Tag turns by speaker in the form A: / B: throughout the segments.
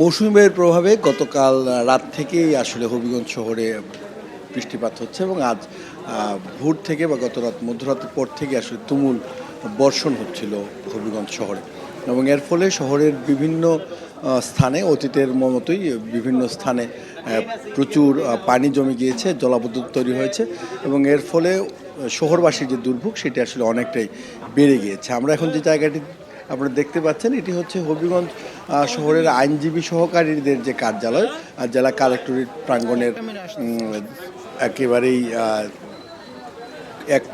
A: মৌসুমের প্রভাবে গতকাল রাত থেকেই আসলে হবিগঞ্জ শহরে বৃষ্টিপাত হচ্ছে এবং আজ ভোর থেকে বা গত রাত মধ্যরাতের পর থেকে আসলে তুমুল বর্ষণ হচ্ছিল হবিগঞ্জ শহরে। এবং এর ফলে শহরের বিভিন্ন স্থানে অতীতের মতোই বিভিন্ন স্থানে প্রচুর পানি জমে গিয়েছে, জলাবদ্ধতা তৈরি হয়েছে এবং এর ফলে শহরবাসীর যে দুর্ভোগ সেটি আসলে অনেকটাই বেড়ে গিয়েছে। আমরা এখন যে জায়গাটি আপনারা দেখতে পাচ্ছেন, এটি হচ্ছে হবিগঞ্জ শহরের আইনজীবী সহকারীদের যে কার্যালয় জেলা কালেক্টরেট প্রাঙ্গনের একেবারেই এক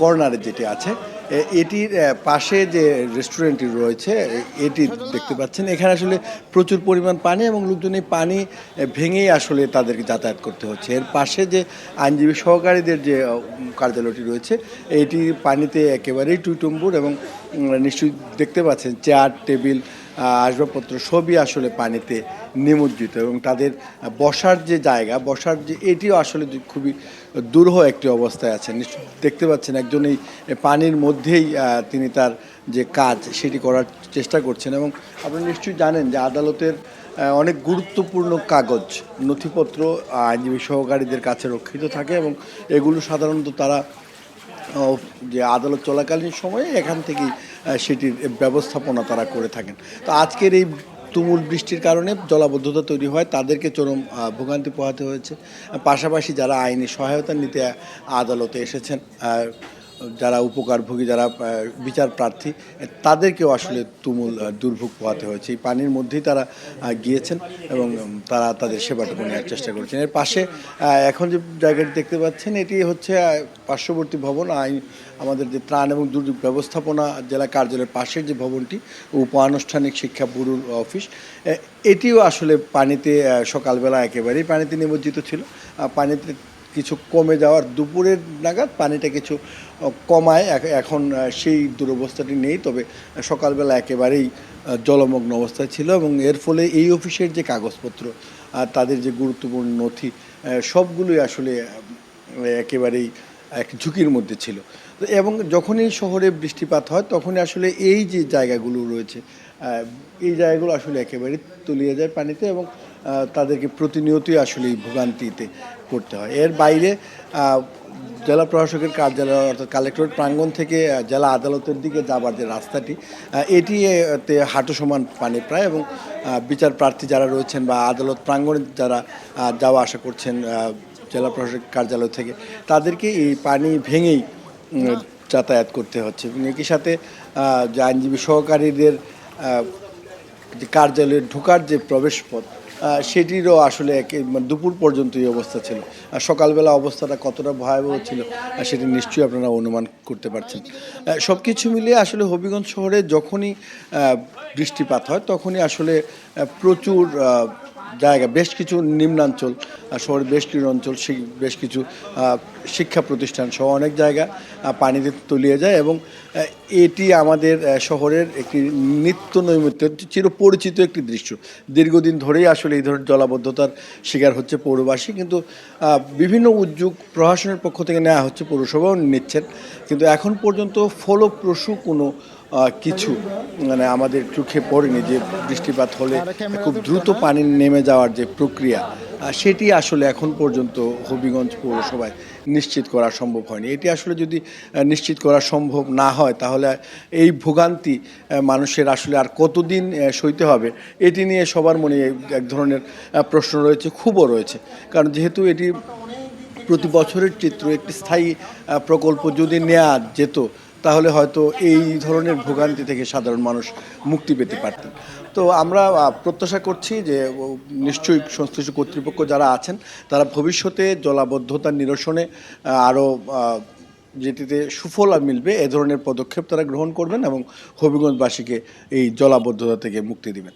A: কর্নারে যেটি আছে এটির পাশে যে রেস্টুরেন্টটি রয়েছে এটি দেখতে পাচ্ছেন। এখানে আসলে প্রচুর পরিমাণ পানি এবং লোকজন এই পানি ভেঙেই আসলে তাদেরকে যাতায়াত করতে হচ্ছে। এর পাশে যে আইনজীবী সহকারীদের যে কার্যালয়টি রয়েছে, এটি পানিতে একেবারেই টুইটুম্বুর এবং নিশ্চয়ই দেখতে পাচ্ছেন, চেয়ার, টেবিল আসবাবপত্র সবই আসলে পানিতে নিমজ্জিত এবং তাদের বসার যে জায়গা, বসার যে, এটিও আসলে খুবই দুরূহ একটি অবস্থায় আছেন। দেখতে পাচ্ছেন একজন এই পানির মধ্যেই তিনি তার যে কাজ, সেটি করার চেষ্টা করছেন এবং আপনি নিশ্চয়ই জানেন যে আদালতের অনেক গুরুত্বপূর্ণ কাগজ, নথিপত্র, আইনজীবী সহকারীদের কাছে রক্ষিত থাকে এবং এগুলো সাধারণত তারা যে আদালত চলাকালীন সময়ে এখান থেকেই সেটির ব্যবস্থাপনা তারা করে থাকেন। তো আজকের এই তুমুল বৃষ্টির কারণে জলাবদ্ধতা তৈরি হয়, তাদেরকে চরম ভোগান্তি পোহাতে হয়েছে। পাশাপাশি যারা আইনি সহায়তা নিতে আদালতে এসেছেন যারা উপকারভোগী, যারা বিচার প্রার্থী, তাদেরকেও আসলে তুমুল দুর্ভোগ পোহাতে হয়েছে। এই পানির মধ্যেই তারা গিয়েছেন এবং তারা তাদের সেবাটুকু নেওয়ার চেষ্টা করছেন। এর পাশে এখন যে জায়গাটি দেখতে পাচ্ছেন, এটি হচ্ছে পার্শ্ববর্তী ভবন। আইন আমাদের যে ত্রাণ এবং দুর্যোগ ব্যবস্থাপনা জেলা কার্যালয়ের পাশের যে ভবনটি উপ আনুষ্ঠানিক শিক্ষা ব্যুরোর অফিস এটিও আসলে পানিতে সকালবেলা একেবারেই পানিতে নিমজ্জিত ছিল। পানিতে কিছু কমে যাওয়ার দুপুরের নাগাদ পানিটা কিছু কমায়। এখন সেই দুরবস্থাটি নেই, তবে সকালবেলা একেবারেই জলমগ্ন অবস্থায় ছিল এবং এর ফলে এই অফিসের যে কাগজপত্র, আর তাদের যে গুরুত্বপূর্ণ নথি সবগুলোই আসলে একেবারেই এক ঝুঁকির মধ্যে ছিল। এবং যখনই শহরে বৃষ্টিপাত হয়, তখনই আসলে এই যে জায়গাগুলো রয়েছে এই জায়গাগুলো আসলে একেবারে তলিয়ে যায় পানিতে এবং তাদেরকে প্রতিনিয়তই আসলে এই ভোগান্তিতে করতে হয়। এর বাইরে জেলা প্রশাসকের কার্যালয় অর্থাৎ কালেক্টরেট প্রাঙ্গণ থেকে জেলা আদালতের দিকে যাবার যে রাস্তাটি আহ, এটি আহ, হাঁটু সমান পানি প্রায় এবং বিচার প্রার্থী যারা রয়েছেন বা আদালত প্রাঙ্গণে যারা যাওয়া আসা করছেন জেলা প্রশাসক কার্যালয় থেকে তাদেরকে এই পানি ভেঙেই যাতায়াত করতে হচ্ছে। এবং একই সাথে যে আইনজীবী সহকারীদের যে কার্যালয়ে ঢোকার যে প্রবেশ পথ আহ, সেটিরও আসলে একে- মানে দুপুর পর্যন্ত এই অবস্থা ছিল। আর সকালবেলা অবস্থাটা কতটা ভয়াবহ ছিল সেটি নিশ্চয়ই আপনারা অনুমান করতে পারছেন। সব কিছু মিলিয়ে আসলে হবিগঞ্জ শহরে যখনই বৃষ্টিপাত হয়, তখনই আসলে প্রচুর জায়গা, বেশ কিছু নিম্নাঞ্চল শহরের বেশ কিছু অঞ্চল বেশ কিছু শিক্ষা প্রতিষ্ঠান সহ অনেক জায়গা পানিতে তলিয়ে যায় এবং এটি আমাদের শহরের একটি নিত্য নৈমিত্য চিরপরিচিত একটি দৃশ্য। দীর্ঘদিন ধরেই আসলে এই ধরনের জলাবদ্ধতার শিকার হচ্ছে পৌরবাসী, কিন্তু বিভিন্ন উদ্যোগ প্রশাসনের পক্ষ থেকে নেওয়া হচ্ছে পৌরসভাও নিচ্ছেন। কিন্তু এখন পর্যন্ত ফলপ্রসূ কোনো কিছু মানে আমাদের চোখে পড়েনি যে বৃষ্টিপাত হলে খুব দ্রুত পানি নেমে যাওয়ার যে প্রক্রিয়া সেটি আসলে এখন পর্যন্ত হবিগঞ্জ পৌরসভায় নিশ্চিত করা সম্ভব হয়নি। এটি আসলে যদি নিশ্চিত করা সম্ভব না হয়, তাহলে এই ভোগান্তি মানুষের আসলে আর কতদিন সইতে হবে, এটি নিয়ে সবার মনে এক ধরনের প্রশ্ন রয়েছে খুবও রয়েছে। কারণ যেহেতু এটি প্রতি বছরের চিত্র, একটি স্থায়ী প্রকল্প যদি নেওয়া যেত তাহলে হয়তো এই ধরনের ভোগান্তি থেকে সাধারণ মানুষ মুক্তি পেতে পারতেন। তো আমরা প্রত্যাশা করছি যে নিশ্চয়ই সংশ্লিষ্ট কর্তৃপক্ষ যারা আছেন, তারা ভবিষ্যতে জলাবদ্ধতা নিরসনে আরও যেটিতে সুফল মিলবে, এ ধরনের পদক্ষেপ তারা গ্রহণ করবেন এবং হবিগঞ্জবাসীকে এই জলাবদ্ধতা থেকে মুক্তি দিবেন।